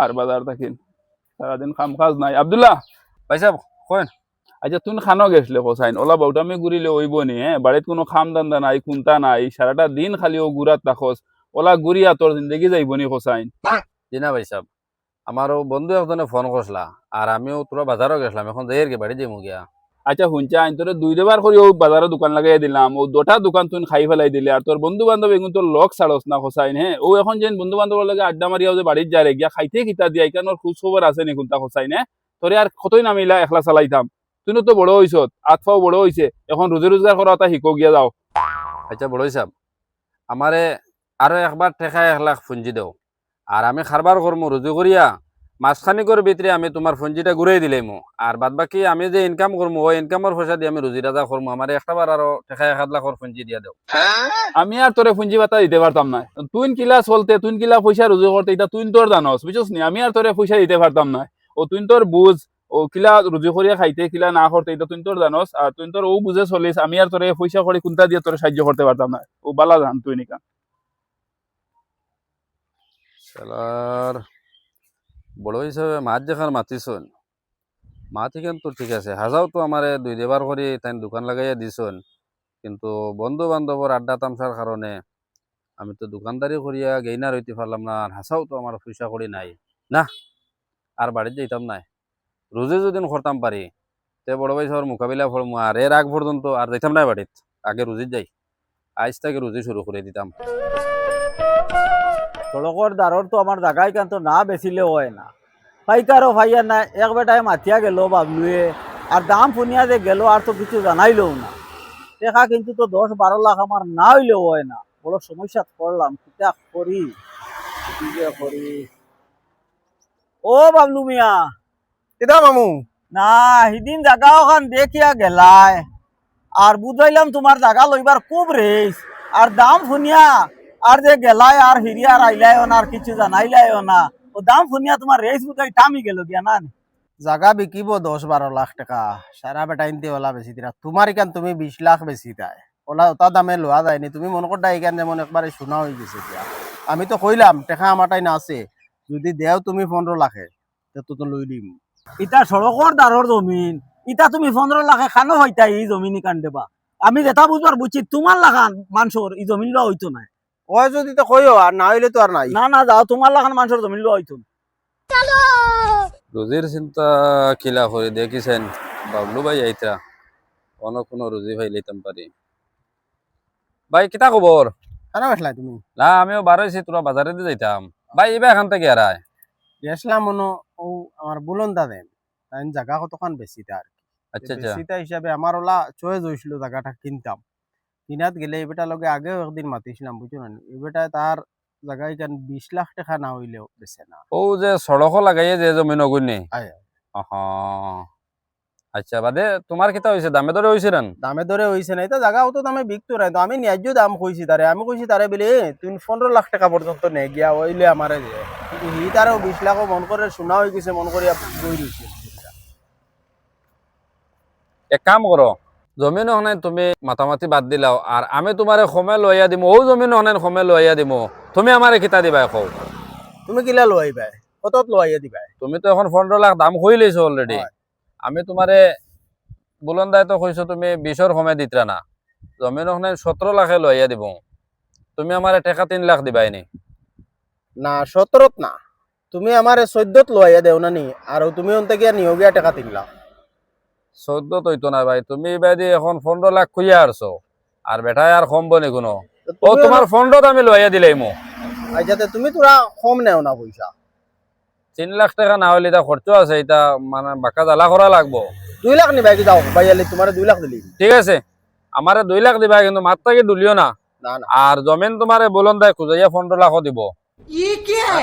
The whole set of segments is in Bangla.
আর বাজার থাকিন সারাদিন কাম কাজ নাই আব্দুল্লাহ ভাই সাহেব কইন আচ্ছা তুই খানো গেছলে কোসাইন ওলা বউটামি ঘুরিলে ওইব নি হ্যাঁ বাড়িত কোনো খাম দান্দা নাই কুন্তা নাই সারাটা দিন খালি ও গুড়াত রাখস ওলা গুড়িয়া তোর জিন্দগি যাইব নি কোসাইন জি না ভাই সাহেব আমারও বন্ধু একজনে ফোন করছিলা আর আমিও তোরা বাজারও গেছিলাম এখন যাই আর কি বাড়ি যাইমু গিয়া আচ্ছা শুনছা আইন তোর দুই দেবার করে ও বাজারের দোকান লাগাই দিলাম ও দুটা দোকান তুই খাই ফেলাই দিলে। আর তোর বন্ধু বান্ধব এগুন তোর লক ছাড়স না? খসাইন হ্যাঁ ও এখন যেন বন্ধু বান্ধবের লাগে আড্ডা মারিয়াও যে বাড়ির যায় গিয়া খাইতে কিতা দিয়া। এখানে ওর খোঁজ খবর আছে নি কোনটা খসাইন হ্যাঁ তোরে আর কতই নামিলা? একলা চালাইতাম তুই তো বড় হইছ আতফাও বড় হইছে এখন রোজি রোজগার করা তা শিকো গিয়া যাও। আচ্ছা বড় সাহেব আমারে আরও একবার ঠেকায় এক লাখ ফুঞ্জি দেও। আর আমি খারবার করব রুজু করিয়া মাঝখানিকর ভিতরে আমি তোমার ফুঞ্জিটা ঘুরাই দিলাম আর বাদ বাকি আমি যে ইনকাম করব ওই ইনকামের পয়সা দিয়ে আমি রুজি রাজা করব আমার একটাবার আরও ঠেকায় এক লাখর ফুঞ্জি দিয়া দেও। আমি আর তোরে পুঁজি বাতা দিতে পারতাম না তুই কিলা চলতে তুই কিলা পয়সা রুজু করতে এটা তুই তোর জানস বুঝছস নি আমি আর তোরে পয়সা দিতে পারতাম না ও তুই তোর বুঝ ও কিলা রুজু করিয়া খাইতে কিলা না করতে এটা তুই তোর জানস আর তুই তোর ও বুঝে চলিস আমি আর তোরে পয়সা করে কোনটা দিয়ে তোরে সাহায্য করতে পারতাম না ও বালা জান তুই নিকা বড় হিসাবে মাছ যেখান মাতিছন মাছ এখান তো ঠিক আছে হাজাও তো আমারে দুই দেবার করে তাই দোকান লাগাইয়া দিছন কিন্তু বন্ধু বান্ধবর আড্ডা তামসার কারণে আমি তো দোকানদারি করিয়া গেইনা রইতে পারলাম না আর হাসাও তো আমার পয়সা করি নাই। না আর বাড়িতে যেতাম নাই। রোজে যদি করতাম পারি তে বড় ভাই সবার মোকাবিলা করব আর এর আগ পর্যন্ত আর যেতাম না বাড়িত আগে রুজি যাই। আজ থেকে রুজি শুরু করে দিতাম সড়কর দ্বারর তো আমার জায়গায় কেন তো না বেচিলে হয় না। পাইকারও ভাইয়া না এক বেটায় মাতিয়া গেল বাবলুয়ে আর দাম ফুনিয়া যে গেল আর তো কিছু জানাইলেও না। দেখা কিন্তু তো দশ বারো লাখ আমার না হইলেও হয় না। বড় সমস্যাত পড়লাম কিতা করি কি করি ও বাবলু মিয়া। কিতা মামু না সিদিন জাগা ওখান দেখিয়া গেলায় আর বুঝাইলাম তোমার জাগা লইবার খুব রেস আর দাম শুনিয়া আর যে গেলায় আর হিরিয়ার আইলাইও না আর কিছু জানাইলাইও না। ও দাম শুনিয়া তোমার রেস বুঝাই টামি গেল গিয়া না জাগা বিকিব দশ বারো লাখ টাকা। সারা বেটা ইনতে ওলা বেশি দিরা। তোমার এখান তুমি বিশ লাখ বেশি দেয়। ওলা ওটা দামে লোয়া যায়নি তুমি মনে করতা এখান যেমন একবারে শোনা হয়ে গেছে আমি তো কইলাম টেকা আমার টাই না আছে। যদি দেও তুমি পনেরো লাখে তো তো লই দিম। ইটা সড়কর দ্বারর জমিন। ইটা তুমি পনেরো লাখে খানো হইতা এই জমিন কান দেবা। আমি যেটা বুঝবার বুঝছি তোমার লাখান মানুষের এই জমিন লোৱা হইতো না ওই যদি তো কইও আর না হইলে তো আর নাই। না না যাও তোমার লাখান মানুষের জমিন লোৱা হইতো না রুজির চিন্তা কিলা করে দেখিছেন বাবলু ভাই আইতা। অন্য কোনো রুজি ভাই লইতাম পারি। ভাই কিতা খবর কেন বেসলাই তুমি? না আমিও বারোইছি তোরা বাজারে দিয়ে যাইতাম। ভাই এবার এখান থেকে আর। গেছিলাম মনে ও আমার বুলন্দা দেন। তাই জাগা কতখান বেশি তার আচ্ছা আচ্ছা। হিসাবে আমার ওলা চয়েস হয়েছিল জায়গাটা কিনতাম। কিনাত গেলে এবেটা লগে আগেও একদিন মাতিছিলাম বুঝছ না এবেটা তার জায়গায় কেন বিশ লাখ টাকা না হইলেও বেছে না। ও যে সড়ক লাগাইয়ে যে জমিন অগুনি আচ্ছা বাদে তোমার কিতা হয়েছে দামে দরে হয়েছে রান দামে ধরে হয়েছে না এটা জায়গাও তো দামে বিকতো নাই। তো আমি ন্যায্য দাম কইছি তারে আমি কইছি তারে বলে "এ, তুই পনেরো লাখ টাকা পর্যন্ত নে গিয়া ওইলে আমারে দে কিন্তু হি তারও বিশ লাখও মন করে শোনা হয়ে গেছে মন করিয়া বই রয়েছে এক কাম করো জমিন ওখানে তুমি মাতামাতি বাদ দিলাও আর আমি তোমারে সময় লইয়া দিমু। ও জমিন ওখানে সময় লইয়া দিমু। তুমি আমারে কিতা দিবা কও। তুমি কিলা লোয়াই পাই কতত লোয়াইয়া দিবাই? তুমি তো এখন পনেরো লাখ দাম কই লৈছো অলরেডি আমি তোমারে বুলন্দাই তো কইছো তুমি বিশর সময় দিতরা না। জমিন ওখানে সতেরো লাখে লইয়া দিব তুমি আমারে টেকা তিন লাখ দিবাই নি। না সতেরত না। তুমি আমারে চৈধ্যত লোয়াইয়া দেও না নি আর তুমি অন্তে গিয়া নিয়োগিয়া টাকা তিন লাখ। চোদ্দ তৈতো না ভাই তুমি বাইদি এখন পনেরো লাখ খুঁজে আসছো আর বেটাই আর কম বনি কোনো। ও তোমার ফন্ডত আমি লইয়া দিলাই মো। যাতে তুমি তোরা কম নেও না পয়সা তিন লাখ টাকা না হলে এটা খরচ আছে এটা মানে বাঁকা জ্বালা করা লাগবো। দুই লাখ নিবাই কি যাও বাইয়ালি তোমার দুই লাখ দিলি ঠিক আছে আমারে দুই লাখ দিবা কিন্তু মাত্রাকে ডুলিও না। না না। আর জমিন তোমারে বলন দেয় খুঁজাইয়া পনেরো লাখও দিব।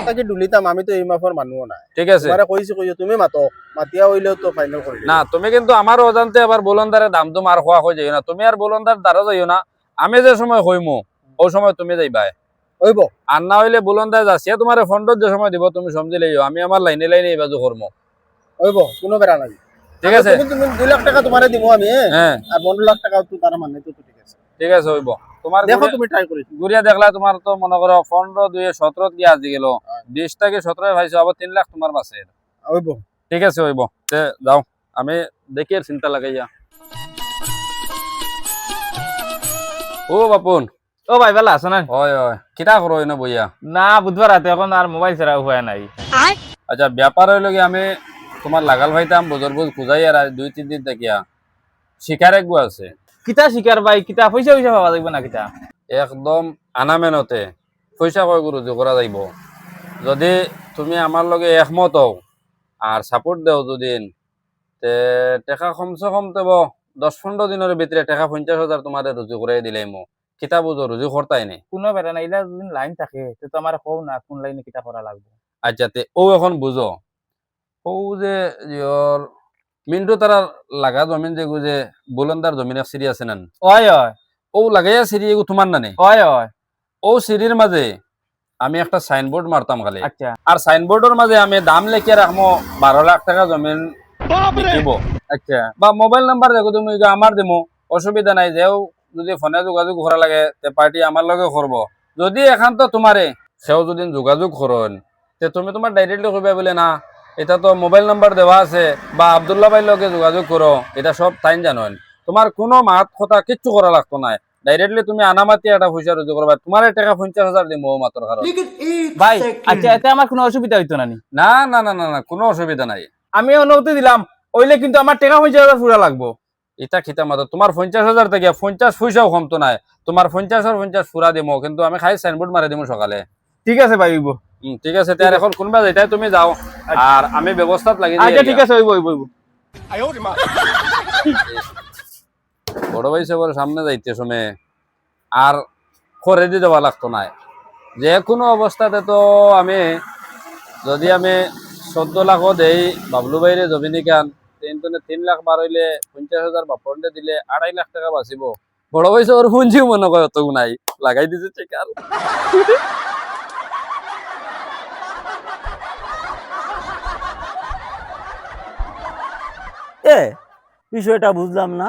তাকে ডুলিতাম আমি তো এই মাফর মানুহ নাই। ঠিক আছে। তোমারে কইছি কইছো তুমি মাতো মাতিয়া হইলেও তো ফাইনাল করি না তুমি কিন্তু আমার অজান্তে আবার বলন্দারে দাম তো মার খোয়া হয়ে যাইও না। তুমি আর বলন্দার দ্বারা যাইও না। আমি যে সময় হইমু ওই সময় তুমি যাইবা হইব আর না হইলে বলন্দায় যাচ্ছিয়া তোমার ফন্ডত যে সময় দিব তুমি সমঝি লইও। আমি আমার লাইনে লাইনে এই বাজু হইব কোনো বেড়া নাই। ঠিক আছে। তুমি তুমি দুই লাখ টাকা তোমারে দিব আমি হ্যাঁ? আর পনেরো লাখ টাকা তো তারা মানে তো ঠিক আছে। ঠিক আছে হইব তোমার দেখো তুমি ট্রাই করে ঘুরিয়া দেখলা তোমার তো মনে করো পনেরো দুই সতেরো আজি গেল। বিশ থেকে সতেরো পাইছো আবার তিন লাখ তোমার হইব। ঠিক আছে হইব। তে যাও। আমি দেখি আর চিন্তা লাগাইয়া ও বাপুন। ও ভাই ভালো আছো না? হয় হয়। কিটা করো এনে বইয়া? না বুধবার রাতে এখন আর মোবাইল ছাড়া উপায় নাই। আচ্ছা ব্যাপার হইল কি আমি তোমার লাগাল ভাইতাম বজর বুঝ খুঁজাই আর দুই তিন দিন দেখিয়া শিকার একগু আছে। কিতা শিকার ভাই কিতা পয়সা পয়সা পাওয়া যাইব না কিতা? একদম আনামেনতে পয়সা কয় রুজু করা যাইব যদি তুমি আমার লগে একমত হও আর সাপোর্ট দেও দুদিন তে টেকা কমসে কম দেব দশ পনেরো দিনের ভিতরে টেকা পঞ্চাশ হাজার তোমার রুজু করে দিলাই মো। কিতা বুঝো রুজু করতাই নে কোনো বেড়া না ইলা যদি লাইন থাকে তো আমার কও না কোন লাইনে কিতা করা লাগবে। আচ্ছা তে ও এখন বুঝো ও যে মিন্টু তারা লাগা জমিন যে যে বুলন্দার জমিন এক সিরি আছে নান। ওয় ওয় ও লাগাইয়া সিরি এগু তোমার নানে। ওয় ওয় ও সিঁড়ির মাঝে আমি একটা সাইনবোর্ড মারতাম খালি। আচ্ছা। আর সাইনবোর্ডের মাঝে আমি দাম লিখে রাখব বারো লাখ টাকা জমিন দিব। আচ্ছা। বা মোবাইল নাম্বার দেখো তুমি যে আমার দিমো। অসুবিধা নাই যেও যদি ফোনে যোগাযোগ করা লাগে তে পার্টি আমার লগে করব যদি এখান তো তোমারে সেও যদি যোগাযোগ করেন তে তুমি তোমার ডাইরেক্টলি কইবা বলে না এটা তো মোবাইল নাম্বার দেওয়া আছে বা আবদুল্লাহ ভাইয়ের লগে যোগাযোগ করো এটা সব টাইম জানেন তোমার কোনো মাত কথা কিচ্ছু করা লাগতো না। ডাইরেক্টলি তুমি আনামাতি একটা পয়সা রুজু করবা তোমার টাকা পঞ্চাশ হাজার দিব মাত্র কারণ ভাই আচ্ছা এতে আমার কোনো অসুবিধা হইতো না না না না না না কোনো অসুবিধা নাই। আমি অনুমতি দিলাম ওইলে কিন্তু আমার টাকা পয়সা পুরা লাগবো। এটা খিতা মাত্র তোমার পঞ্চাশ হাজার থেকে পঞ্চাশ পয়সাও কমতো নাই। তোমার পঞ্চাশ আর পঞ্চাশ ফুরা দিমো কিন্তু আমি খাই সাইনবোর্ড মারি দিমো সকালে। ঠিক আছে ভাই হইব। ঠিক আছে তার এখন কোনবা যেটাই তুমি যাও। আর আমি ব্যবস্থাত লাগি আচ্ছা ঠিক আছে হইব হইব হইব। বড় ভাই সবার সামনে যাইতে সময় আর করে দিয়ে দেওয়া লাগতো না যে কোনো অবস্থাতে তো আমি যদি আমি চোদ্দ লাখও দেই বাবলু বাইরে জমিনি কান তিন তিন লাখ বার হইলে পঞ্চাশ হাজার বাপন্ডে দিলে আড়াই লাখ টাকা বাঁচিব। বড় ভাই সবার পুঞ্জিও মনে করে অত নাই। লাগাই দিছে চেকার এ, বিষয়টা বুঝলাম না।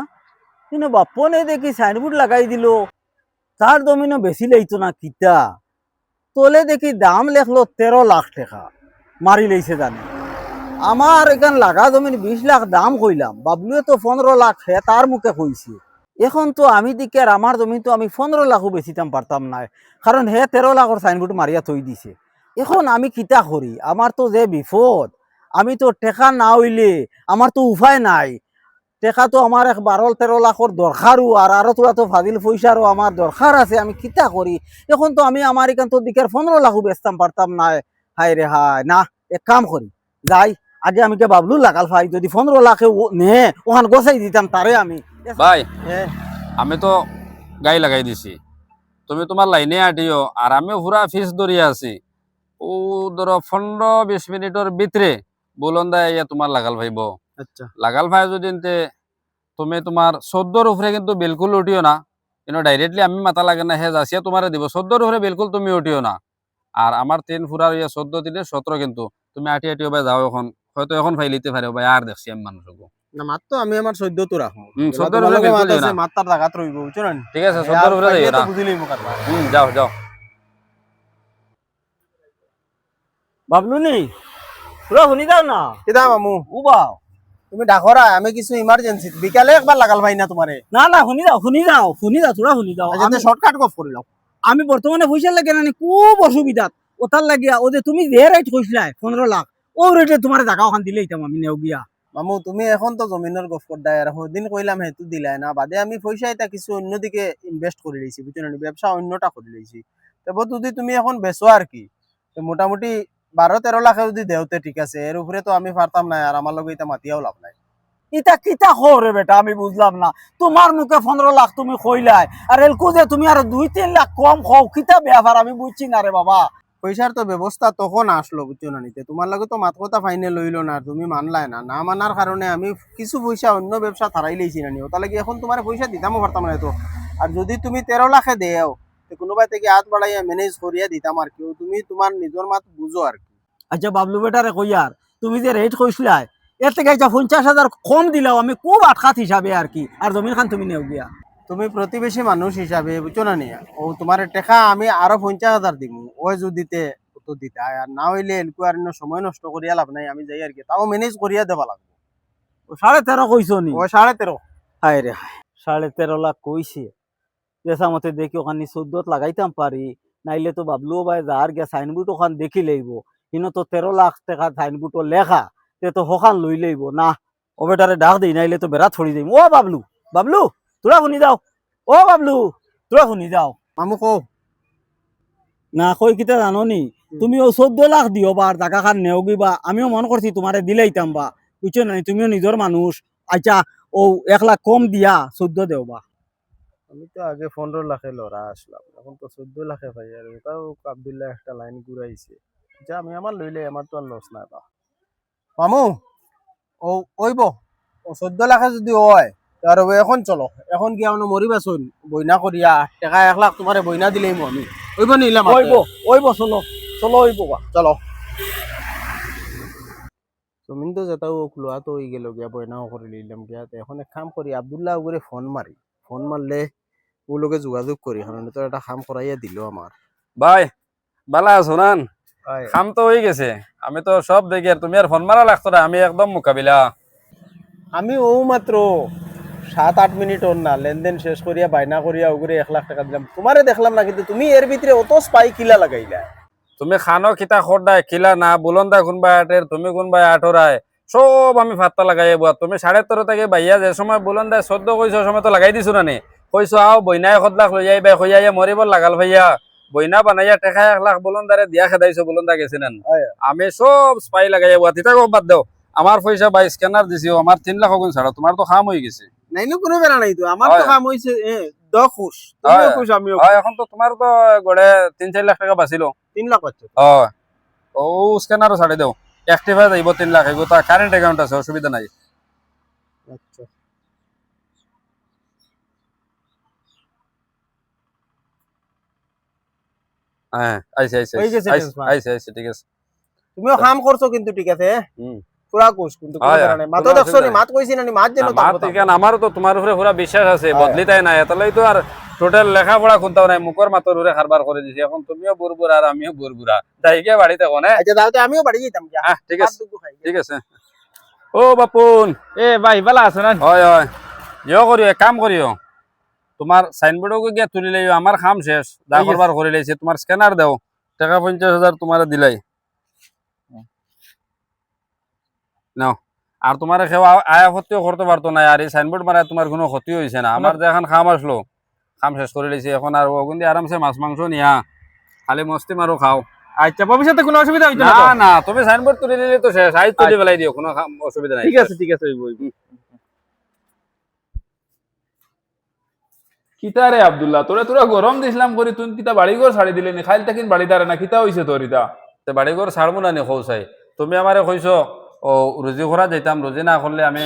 কিন্তু বাপনে দেখি সাইনবোর্ড লাগাই দিল। তার জমিনও বেশি লইতো না কিতা। তোলে দেখি দাম লেখলো তেরো লাখ টাকা। মারি লইছে জানে। আমার এখান লাগা জমিন বিশ লাখ দাম কইলাম। বাবলুয়ে তো পনেরো লাখ হে তার মুখে কইছে। এখন তো আমি দিকে আর আমার জমি তো আমি পনেরো লাখও বেচিতাম পারতাম না। কারণ হে তেরো লাখর সাইনবোর্ড মারিয়া থই দিছে। এখন আমি কিতা করি? আমার তো যে বিপদ। আমি তো টেকা না হইলে আমার তো উপায় নাই। টেকা তো আমার এক বারো তেরো লাখর দরকারও আর আরও তোরা তো ফাজিল পয়সারও আমার দরকার আছে আমি কিতা করি? এখন তো আমি আমার এখান তো দিকের পনেরো লাখও বেচতাম পারতাম না হাই রে হাই না এক কাম করি যাই আগে আমি কে বাবলু লাগাল ভাই যদি পনেরো লাখে নে ওখান গোছাই দিতাম তারে আমি। ভাই আমি তো গাই লাগাই দিছি। তুমি তোমার লাইনে আটিও আর আমি পুরা ফিস ধরিয়া আছি। ও ধরো পনেরো বিশ মিনিটের ভিতরে বুলন্দা ইয়া তোমার লাগাল ভাইব আচ্ছা। লাগাল ভাই যদি তুমি তোমার চোদ্দোর উপরে কিন্তু বিলকুল উঠিও না। কিন্তু ডাইরেক্টলি আমি মাথা লাগে না হে যাচিয়া তোমার দিব। চোদ্দোর উপরে বিলকুল তুমি উঠিও না। আর আমার তিন ফুরার ইয়া চোদ্দ দিলে সতেরো কিন্তু তুমি আটি আটি ভাই যাও এখন। হয়তো এখন ফাইলিতে পারে ভাই আর দেখছি আমি মানুষকে আমি আমার চৈদ্দ তো রাখো হুম, এবার 14 তোমালোকে বিলকুল মাত দিও আছে, না। মাত তার জাগাত রইব বুঝছ না ঠিক আছে যাও যাও বাবলু শুনি যাও না। কিদা মামু? উবাও তুমি ডাকরা আমি কিছু ইমার্জেন্সি বিকালে একবার লাগাল ভাই না তোমারে না না শুনি যাও শুনি যাও শুনি যাও তোরা শুনি যাও। আমি- শর্টকাট গপ করে লাও আমি বর্তমানে পয়সা লাগে না খুব অসুবিধাত। ওটার লাগিয়া ও যে তুমি যে রেট কইছিলা পনেরো লাখ ও রেটে তোমার জায়গা ওখান দিলে ইতাম আমি নেও গিয়া মামু তুমি এখন তো জমিনের গপ করদাই আর দিন কইলাম হেতু দিলাই না বাদে আমি পয়সা এটা কিছু অন্যদিকে ইনভেস্ট করে লইছি বুঝছ ব্যবসা অন্যটা করে লইছি তবে যদি তুমি এখন বেচো আর কি মোটামুটি বারো তেরো লাখে যদি দেওতে ঠিক আছে এর উপরে তো আমি পারতাম না আর আমার লগে এটা মাতিয়াও লাভ নাই। ইটা কিতা খো রে বেটা আমি বুঝলাম না। তোমার মুখে পনেরো লাখ তুমি কইলাই আর এলকু যে তুমি আর দুই তিন লাখ কম খাও কিতা ব্যাপার আমি বুঝছি না রে বাবা। পয়সার তো ব্যবস্থা তখন আসলো বুঝছ না নিতে। তোমার লগে তো মাত কথা ফাইনে লইলো না তুমি মানলাই না। না মানার কারণে আমি কিছু পয়সা অন্য ব্যবসা থারাই লইছি না ওটা কি এখন তোমার পয়সা দিতামও পারতাম না তো আর যদি তুমি তেরো লাখে দেও তো কোনোবাই থেকে হাত বাড়াইয়া ম্যানেজ করিয়া দিতাম আর কেউ তুমি তোমার নিজের মাত বুঝো আর কি। আচ্ছা বাবলু বেটারে কইয়ার তুমি যে রেট কইছিলাই এর থেকে আচ্ছা পঞ্চাশ হাজার কম দিলাও আমি খুব আটকাত হিসাবে আর কি? আর জমিন খান তুমি নেও গিয়া তুমি প্রতিবেশী মানুষ হিসাবে বুঝছ না নিয়া ও তোমার টেকা আমি আরও পঞ্চাশ হাজার দিব ও যদিতে তো দিতে। আর না হইলে এলকু আর সময় নষ্ট করিয়া লাভ নাই আমি যাই আর কি তাও ম্যানেজ করিয়া দেবা লাগবে। ও সাড়ে তেরো কইছো নি? ও সাড়ে তেরো হায় রে হায় সাড়ে তেরো লাখ কইছে মতে দেখি ওখানে চোদ্দত লাগাইতাম পারি। নাইলে তো বাবলু ভাই যার গিয়া সাইনবোর্ড ওখান দেখি লইব কিন্তু তো তেরো লাখ টাকা সাইনবোর্ড লেখা তে তো সখান লই লইব না ও বেটারে ডাক দেই নাইলে তো বেড়া ছড়ি দিম। ও বাবলু বাবলু তোরা শুনি যাও। ও বাবলু তোরা শুনি যাও। মামু কও। না কই কিতা জানো নি তুমি ও চোদ্দ লাখ দিও বা আর টাকা খান নেও বা আমিও মন করছি তোমারে দিলেইতাম বা। বুঝছ না তুমিও নিজের মানুষ আচ্ছা ও এক লাখ কম দিয়া চোদ্দ দেও বা আমি তো আগে পনেরো লাখে লড়া আসলাম এখন তো চোদ্দ লাখে পাই আর তাও আবদুল্লাহ একটা লাইন ঘুরাইছে। যা আমি আমার লইলে আমার তো আর লস নাই বা। মামু ও ওইব ও চোদ্দ লাখে যদি হয় আর এখন চলো এখন কি আমরা মরিবা বইনা করিয়া টাকা এক লাখ তোমারে বইনা দিলেই আমি। ওইব নিলাম ওইব ওইব চলো চলো ওইব বা। চলো। জমিন তো যেটাও লোৱা তো গেল গিয়া বয়নাও করে নিলাম গিয়া এখন এক কাম করি আবদুল্লাহ ওগুলো ফোন মারি ফোন মারলে ও লোকে যোগাযোগ করি কারণ তো একটা কাম করাইয়া দিল আমার ভাই বালা আছো নান কাম তো হয়ে গেছে। আমি তো সব দেখি আর তুমি আর ফোন মারা লাগতো না আমি একদম মোকাবিলা। আমি ও মাত্র সাত আট মিনিট ওর না লেনদেন শেষ করিয়া বাইনা করিয়া ওগুলো এক লাখ টাকা দিলাম। তোমারে দেখলাম না কিন্তু তুমি এর ভিতরে অত স্পাই কিলা লাগাইলা। তুমি খানো কিতা খোরদায় কিলা না বুলন্দা কোনবা আটের তুমি কোনবা আঠরায় সব আমি ফাত্তা লাগাই বুয়া তুমি সাড়ে তেরো থেকে বাইয়া যে সময় বুলন্দায় চোদ্দ কইছো সময় তো লাগাই দিছো না নি? কইছো আও বইনাই এক লাখ লই যাইবা কইয়া মরিব লাগাল ভাইয়া। বইনা বানাইয়া টেকা এক লাখ বুলন্দারে দিয়া খেদাইছো বুলন্দা গেছে নেন। আমি সব স্পাই লাগাই তিতা কম বাদ দেও আমার পয়সা বা স্ক্যানার দিছিও আমার তিন লাখ গুণ ছাড়ো তোমার তো খাম হয়ে গেছে। নাইনো কোনো বেড়া নাই তো আমার তো হয়। কাম হয়েছে দশ খুশ তুমিও হয়। খুশ আমিও হয় এখন তো তোমার তো গড়ে তিন চার লাখ টাকা বাঁচিল তিন লাখ পাচ্ছ ও স্ক্যানারও ছাড়ি দেও অ্যাক্টিভাই যাইব তিন লাখ এগুলো কারেন্ট অ্যাকাউন্ট আছে অসুবিধা নাই। আচ্ছা। হ্যাঁ আইসে আইসে গেছে আইসে transfer। আইসে আইসে ঠিক আছে। তুমিও কাম করছ কিন্তু ঠিক আছে হুম। পুরা কোশ কিন্তু কোনো হয়, মাতো দেখছ নি? মাত কইছি না নি? মাত যেন আমার থেকে আমারও তো তোমার উপরে পুরা বিশ্বাস আছে বদলি তাই নাই। এতলাই তো আর টোটাল লেখাপড়া কোনটাও নাই মুখর মাতর উপরে খারবার করে দিছি। এখন তুমিও বুরবুরা আর আমিও বুরবুরা তাই গিয়ে বাড়িতে কোনে? আচ্ছা তাহলে আমিও বাড়ি যেতাম হ্যাঁ ঠিক আছে। ঠিক আছে। ও বাপুন। এ ভাই বালা আছো না? হয় হয়। ইয় করিও কাম করিও। তোমার সাইনবোর্ডও গিয়ে তুলি লাইও আমার কাম শেষ। আছে। করবার করে লাইছে তোমার স্ক্যানার দাও। টাকা পঞ্চাশ হাজার তোমার দিলাই। নাও। আর তোমার কেউ আয়া ক্ষতিও করতে পারতো না আর এই সাইনবোর্ড মারা তোমার কোনো ক্ষতি হয়েছে না। আমার যে এখন খাম আসলো খাম শেষ করে লাইছে এখন আর ওগুন দিয়ে আরামসে মাছ মাংস নিয়া। খালি মস্তি মারো খাও। আচ্ছা ভবিষ্যতে কোনো অসুবিধা হইতো না না তুমি সাইনবোর্ড তুলে নিলে তো শেষ। আই তুলে বেলাই দিও কোনো খাম- অসুবিধা নাই। ঠিক আছে ঠিক আছে হইব, হইব। কিতা রে আব্দুল্লাহ তোরা তোরা গরম দিছিলাম করি তুই কিতা বাড়ি ঘর ছাড়ি দিলে নি? খাইল তাকিন বাড়ি দাঁড়ে না কিতা হইছে তোর ইতা? তে বাড়ি ঘর ছাড়বো না নি খৌসাই তুমি আমারে কইছো ও রুজি খোরা যাইতাম রুজি না করলে আমি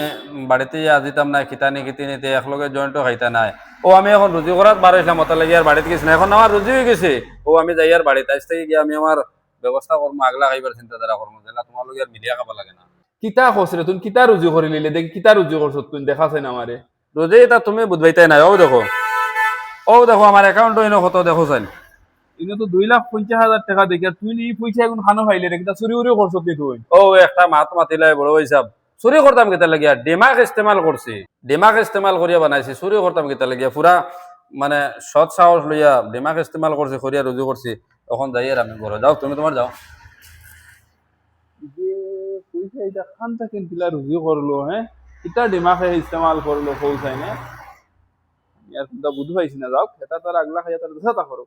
বাড়িতে ইয়া যেতাম না খিতানি খিতি নিতে একলগে জয়েন্টও খাইতা নাই। ও আমি এখন রুজি করাত বার হইলাম ওটা লাগি আর বাড়িতে গেছি না। এখন আমার রুজি হয়ে গেছে। ও আমি যাই আর বাড়িতে আজ থেকে গিয়ে আমি আমার ব্যবস্থা করব আগলা খাইবার চিন্তাধারা করব যেটা তোমার লগে আর মিলিয়া খাবা লাগে না। কিতা খোস রে তুই কিতা রুজি করে লিলে দেখি কিতা রুজি করছ তুমি দেখাছে না আমারে রুজি এটা তুমি বুঝবাইতাই নাই ও দেখো। ও দেখো আমার অ্যাকাউন্ট হইনো কত দেখো চাই ইনো তো দুই লাখ পঞ্চাশ হাজার টাকা দেখি আর তুই নি পয়সা এখন খানো খাইলে রে কিতা চুরি উরি করছ তুই তুই? ও একটা মাত মাতিলাই বড় হিসাব চুরি করতাম কেতা লাগিয়া? ডিমাক ইস্তেমাল করছি ডিমাক ইস্তেমাল করিয়া বানাইছি চুরি করতাম কেতা লাগিয়া? পুরা মানে সৎ সাহস লইয়া ডিমাক ইস্তেমাল করছি করিয়া রুজু করছি তখন যাই আর আমি ঘরে যাও তুমি তোমার যাও। পয়সা এটা খান তাকিন কিলা রুজি করল হ্যাঁ কিতা দিমাগে ইস্তেমাল করল পৌঁছাই না? বুঝ পাইছি না যাওক খেতা তাৰ আগলা খাই তাৰ তা করো